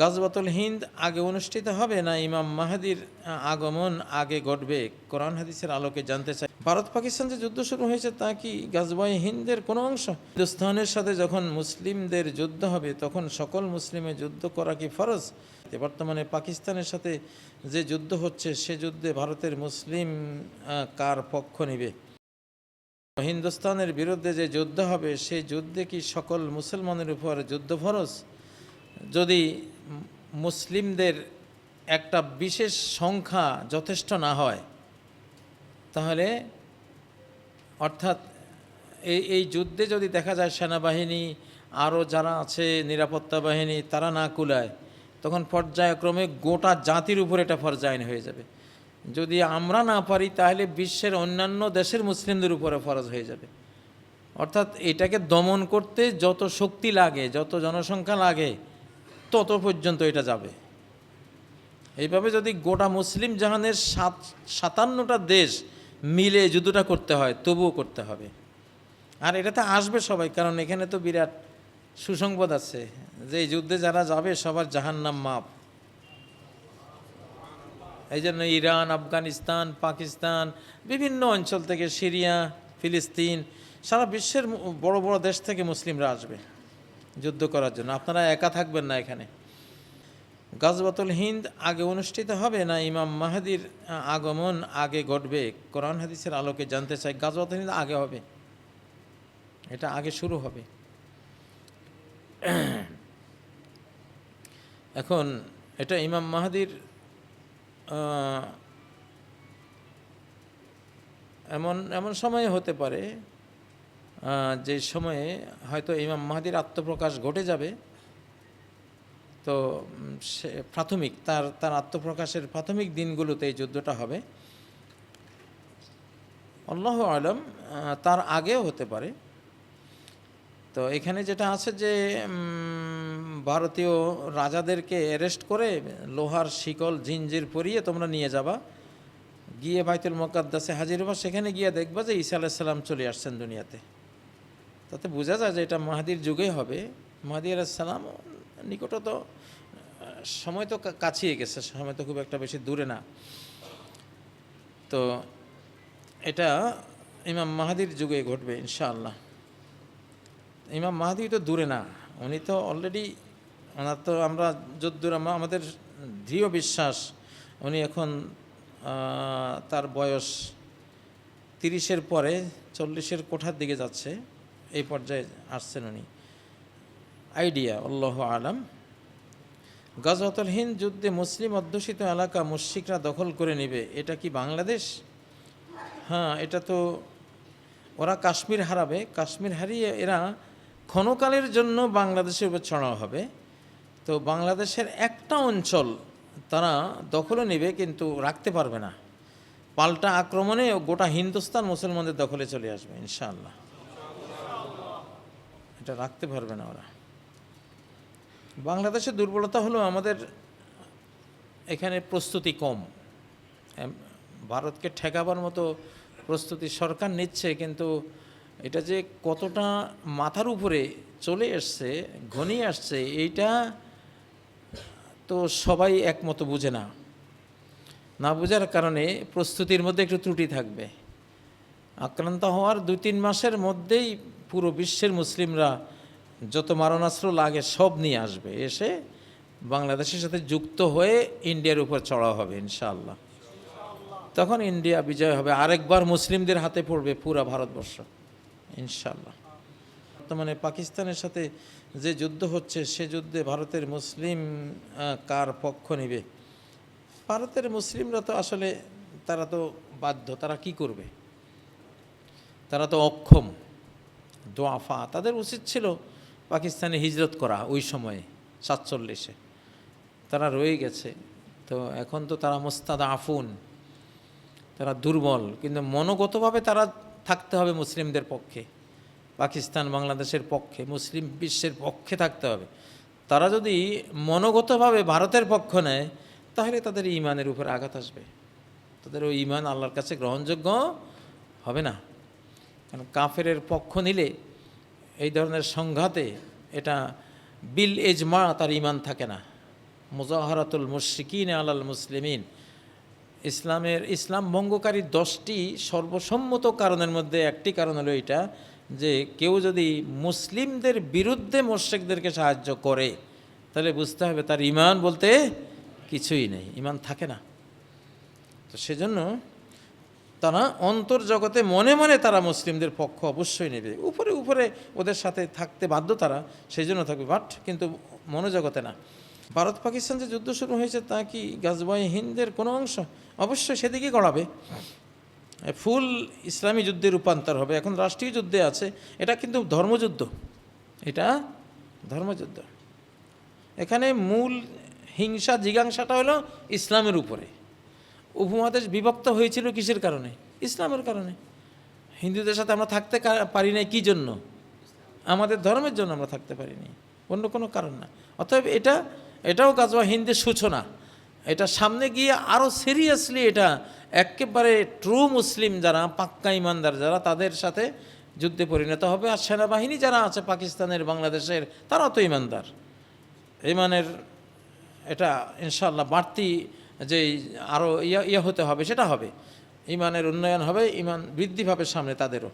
গাজবাতুল হিন্দ আগে অনুষ্ঠিত হবে না? ইমাম মাহাদির আগমন আগে ঘটবে? কোরআন হাদিসের আলোকে জানতে চাই। ভারত পাকিস্তান যে যুদ্ধ শুরু হয়েছে, তা কি গাজবাই হিন্দের কোনো অংশ? হিন্দুস্তানের সাথে যখন মুসলিমদের যুদ্ধ হবে, তখন সকল মুসলিমের যুদ্ধ করা কি ফরজ? বর্তমানে পাকিস্তানের সাথে যে যুদ্ধ হচ্ছে, সে যুদ্ধে ভারতের মুসলিম কার পক্ষ নেবে? হিন্দুস্তানের বিরুদ্ধে যে যুদ্ধ হবে সেই যুদ্ধে কি সকল মুসলমানের উপর যুদ্ধ ফরজ? যদি মুসলিমদের একটা বিশেষ সংখ্যা যথেষ্ট না হয়, তাহলে অর্থাৎ এই এই যুদ্ধে যদি দেখা যায় সেনাবাহিনী, আরও যারা আছে নিরাপত্তা বাহিনী, তারা না কুলায়, তখন পর্যায়ক্রমে গোটা জাতির উপর এটা ফরজায়ন হয়ে যাবে। যদি আমরা না পারি, তাহলে বিশ্বের অন্যান্য দেশের মুসলিমদের উপরে ফরজ হয়ে যাবে। অর্থাৎ এটাকে দমন করতে যত শক্তি লাগে, যত জনসংখ্যা লাগে তত পর্যন্ত এটা যাবে। এইভাবে যদি গোটা মুসলিম জাহানের সাত, সাতান্নটা দেশ মিলে যুদ্ধটা করতে হয়, তবুও করতে হবে। আর এটাতে আসবে সবাই, কারণ এখানে তো বিরাট সুসংবাদ আছে যে এই যুদ্ধে যারা যাবে সবার জাহান্নাম মাপ। এই জন্য ইরান, আফগানিস্তান, পাকিস্তান, বিভিন্ন অঞ্চল থেকে সিরিয়া, ফিলিস্তিন, সারা বিশ্বের বড় বড় দেশ থেকে মুসলিমরা আসবে। যুদ্ধ করার জন্য। আপনারা একা থাকবেন না এখানে। গাজবাতুল হিন্দ আগে অনুষ্ঠিত হবে না? ইমাম মাহাদির আগমন আগে ঘটবে? কোরআন হাদিসের আলোকে জানতে চাই গাজবাতুল হিন্দ আগে হবে? এটা আগে শুরু হবে। এখন এটা ইমাম মাহাদির এমন এমন সময়ে হতে পারে যে সময়ে হয়তো ইমাম মাহাদির আত্মপ্রকাশ ঘটে যাবে, তো সে প্রাথমিক, তার তার আত্মপ্রকাশের প্রাথমিক দিনগুলোতে এই যুদ্ধটা হবে। আল্লাহ আলম তার আগেও হতে পারে। তো এখানে যেটা আছে যে ভারতীয় রাজাদেরকে অ্যারেস্ট করে লোহার শিকল, জিঞ্জির পরিয়ে তোমরা নিয়ে যাবা। গিয়ে বাইতুল মোকাদ্দাসে হাজির হবা, সেখানে গিয়ে দেখবা যে ঈসা আলাইসাল্লাম চলে আসছেন দুনিয়াতে। তাতে বোঝা যায় যে এটা মাহাদির যুগে হবে। মাহাদি আলাইসাল্লাম নিকট তো সময় তো কাছিয়ে গেছে, সময় তো খুব একটা বেশি দূরে না। তো এটা ইমাম মাহাদির যুগে ঘটবে ইনশাআল্লাহ। ইমাম মাহাদি তো দূরে না, উনি তো অলরেডি ওনার তো আমরা যদ্দূর আমাদের দৃঢ় বিশ্বাস, উনি এখন তার বয়স তিরিশের পরে চল্লিশের কোঠার দিকে যাচ্ছে। এই পর্যায়ে আসছেন উনি। আইডিয়া, আল্লাহ আলাম। গজওয়াতুল হিন্দ যুদ্ধে মুসলিম অধ্যুষিত এলাকা মুশিকরা দখল করে নেবে, এটা কি বাংলাদেশ? হ্যাঁ এটা তো ওরা কাশ্মীর হারাবে, কাশ্মীর হারিয়ে এরা ক্ষণকালের জন্য বাংলাদেশের উপর ছড়ানো হবে। তো বাংলাদেশের একটা অঞ্চল তারা দখলে নেবে, কিন্তু রাখতে পারবে না। পাল্টা আক্রমণে গোটা হিন্দুস্তান মুসলমানদের দখলে চলে আসবে, ইনশাআল্লাহ। এটা রাখতে পারবে না ওরা। বাংলাদেশের দুর্বলতা হলো আমাদের এখানে প্রস্তুতি কম। ভারতকে ঠেকাবার মতো প্রস্তুতি সরকার নিচ্ছে, কিন্তু এটা যে কতটা মাথার উপরে চলে আসছে ঘনিয়ে আসছে, এইটা তো সবাই একমতো বুঝে না। না বোঝার কারণে প্রস্তুতির মধ্যে একটু ত্রুটি থাকবে। আক্রান্ত হওয়ার দুই তিন মাসের মধ্যেই পুরো বিশ্বের মুসলিমরা যত মারণাস্ত্র লাগে সব নিয়ে আসবে, এসে বাংলাদেশের সাথে যুক্ত হয়ে ইন্ডিয়ার উপর চড়া হবে, ইনশাআল্লাহ। তখন ইন্ডিয়া বিজয় হবে। আরেকবার মুসলিমদের হাতে পড়বে পুরা ভারতবর্ষ, ইনশাআল্লাহ। বর্তমানে পাকিস্তানের সাথে যে যুদ্ধ হচ্ছে, সে যুদ্ধে ভারতের মুসলিম কার পক্ষ নেবে? ভারতের মুসলিমরা তো আসলে তারা তো বাধ্য, তারা কি করবে? তারা তো অক্ষম। দোয়াফা তাদের উচিত ছিল পাকিস্তানে হিজরত করা ওই সময়ে, সাতচল্লিশে। তারা রয়ে গেছে। তো এখন তো তারা মোস্তাদ আফুন তারা দুর্বল, কিন্তু মনোগতভাবে তারা থাকতে হবে মুসলিমদের পক্ষে, পাকিস্তান বাংলাদেশের পক্ষে, মুসলিম বিশ্বের পক্ষে থাকতে হবে। তারা যদি মনোগতভাবে ভারতের পক্ষ নেয়, তাহলে তাদের ইমানের উপর আঘাত আসবে। তাদের ওই ইমান আল্লাহর কাছে গ্রহণযোগ্য হবে না। কারণ কাফেরের পক্ষ নিলে এই ধরনের সংঘাতে এটা বিল এজমা তার ইমান থাকে না। মুজাহারাতুল মুশরিকিন আলাল মুসলিমিন। ইসলামের, ইসলাম ভঙ্গকারী দশটি সর্বসম্মত কারণের মধ্যে একটি কারণ হলো এটা যে কেউ যদি মুসলিমদের বিরুদ্ধে মোর্শেকদেরকে সাহায্য করে, তাহলে বুঝতে হবে তার ইমান বলতে কিছুই নেই, ইমান থাকে না। তো সেজন্য তারা অন্তর্জগতে মনে মনে তারা মুসলিমদের পক্ষ অবশ্যই নেবে। উপরে উপরে ওদের সাথে থাকতে বাধ্য তারা, সেই জন্য থাকবে। বাট কিন্তু মনোজগতে না। ভারত পাকিস্তান যে যুদ্ধ শুরু হয়েছে, তা কি গাজবাই হিন্দের কোনো অংশ? অবশ্যই সেদিকে গড়াবে। ফুল ইসলামী যুদ্ধে রূপান্তর হবে। এখন রাষ্ট্রীয় যুদ্ধে আছে। এটা কিন্তু ধর্মযুদ্ধ। এটা ধর্মযুদ্ধ। এখানে মূল হিংসা, জিজ্ঞাসাটা হলো ইসলামের উপরে। উপমহাদেশ বিভক্ত হয়েছিল কিসের কারণে? ইসলামের কারণে। হিন্দুদের সাথে আমরা থাকতে পারি না কী জন্য? আমাদের ধর্মের জন্য আমরা থাকতে পারিনি। অন্য কোনো কারণ না। অতএব এটা, এটাও গাজওয়া হিন্দের সূচনা। এটা সামনে গিয়ে আরও সিরিয়াসলি এটা একেবারে ট্রু মুসলিম যারা, পাক্কা ইমানদার যারা, তাদের সাথে যুদ্ধে পরিণত হবে। আর সেনাবাহিনী যারা আছে পাকিস্তানের, বাংলাদেশের, তারাও তো ইমানদার। ইমানের এটা ইনশাল্লাহ বাড়তি যে আরও ইয়া ইয়ে হতে হবে, সেটা হবে। ইমানের উন্নয়ন হবে, ইমান বৃদ্ধি পাবে সামনে তাদেরও।